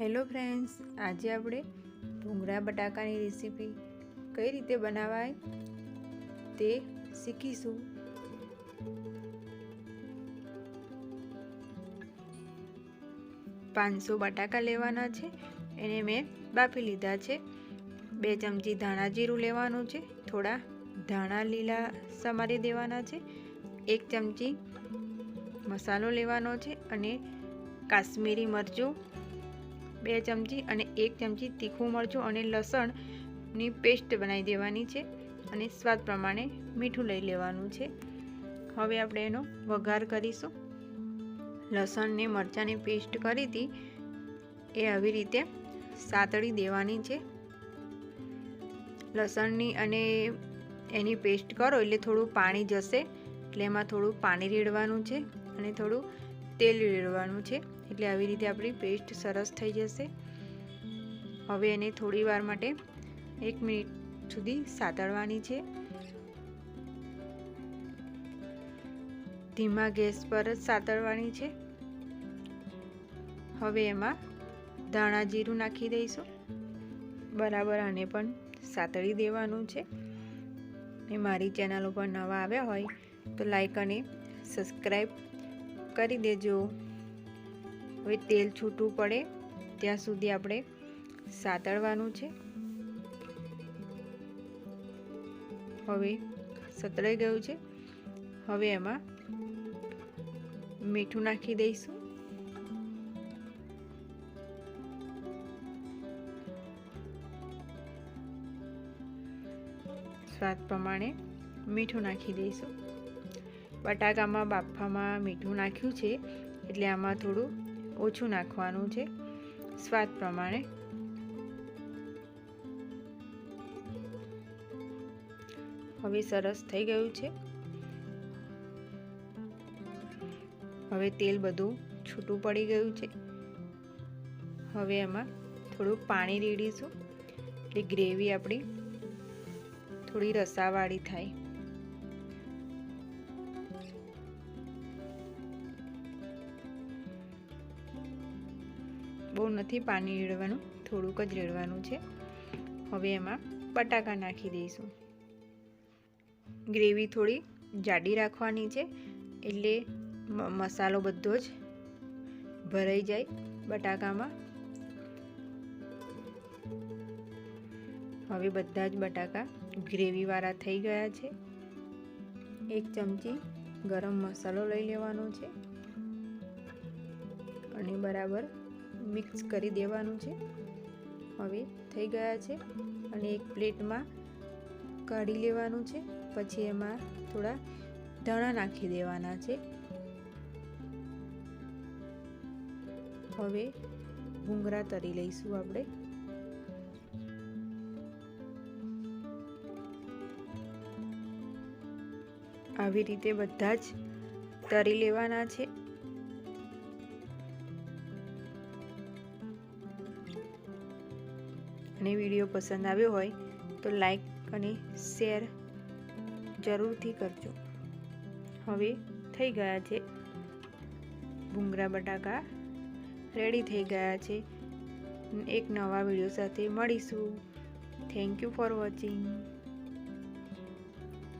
Hello friends, આજે આપણે ભૂંગળા બટાકાની રેસીપી કઈ રીતે બનાવાય તે શીખીશું. પાંચસો બટાકા લેવાના છે, એને મેં બાફી લીધા છે. બે ચમચી ધાણા જીરું લેવાનું છે, થોડા ધાણા લીલા સમારી દેવાના છે. એક ચમચી મસાલો લેવાનો છે અને કાશ્મીરી મરચું બે ચમચી અને એક ચમચી તીખું મરચું અને લસણની પેસ્ટ બનાવી દેવાની છે અને સ્વાદ પ્રમાણે મીઠું લઈ લેવાનું છે. હવે આપણે એનો વઘાર કરીશું. લસણને મરચાંની પેસ્ટ કરી હતી એ આવી રીતે સાતળી દેવાની છે. લસણની અને એની પેસ્ટ કરો એટલે થોડું પાણી જશે, એટલે એમાં થોડું પાણી રેડવાનું છે અને થોડું તેલ રેડવાનું છે એટલે આવી રીતે આપણી પેસ્ટ સરસ થઈ જશે. હવે એને થોડી વાર માટે એક મિનિટ સુધી સાતળવાની છે. ધીમા ગેસ પર જ સાતળવાની છે. હવે એમાં ધાણા જીરું નાખી દઈશું. બરાબર આને પણ સાતળી દેવાનું છે. ને મારી ચેનલ ઉપર નવા આવ્યા હોય તો લાઈક અને સબસ્ક્રાઈબ કરી દેજો. હવે તેલ છૂટું પડે. ત્યાં સુધી આપણે સાતળવાનું છે. હવે સતળાઈ ગયું છે. હવે એમાં મીઠું નાખી દઈશું. સ્વાદ પ્રમાણે મીઠું નાખી દઈશું. બટાકામાં, બાફામાં મીઠું નાખ્યું છે. એટલે આમાં થોડું ઓછું નાખવાનું છે. સ્વાદ પ્રમાણે. હવે સરસ થઈ ગયું છે. હવે તેલ બધું છૂટું પડી ગયું છે. હવે એમાં થોડું પાણી રેડીશું. એટલે ગ્રેવી આપણી થોડી રસાવાળી થાય. બહુ નથી પાણી રેડવાનું, થોડુંક જ રેડવાનું છે. હવે એમાં બટાકા નાખી દઈશું. ગ્રેવી થોડી જાડી રાખવાની છે, એટલે મસાલો બધો જ ભરાઈ જાય બટાકામાં. હવે બધા જ બટાકા ગ્રેવીવાળા થઈ ગયા છે. એક ચમચી ગરમ મસાલો લઈ લેવાનો છે. અને બરાબર મિક્સ કરી દેવાનું છે. હવે થઈ ગયા છે અને એક પ્લેટમાં કાઢી લેવાનું છે. પછી એમાં થોડા ધાણા નાખી દેવાના છે. હવે ભૂંગરા તરી લઈશું આપણે. આવી રીતે બધા જ તરી લેવાના છે. અને વીડિયો પસંદ આવ્યો હોય તો લાઈક અને શેર જરૂરથી કરજો. હવે થઈ ગયા છે ભૂંગળા બટાકા. રેડી થઈ ગયા છે. એક નવા વીડિયો સાથે મળીશું. Thank you for watching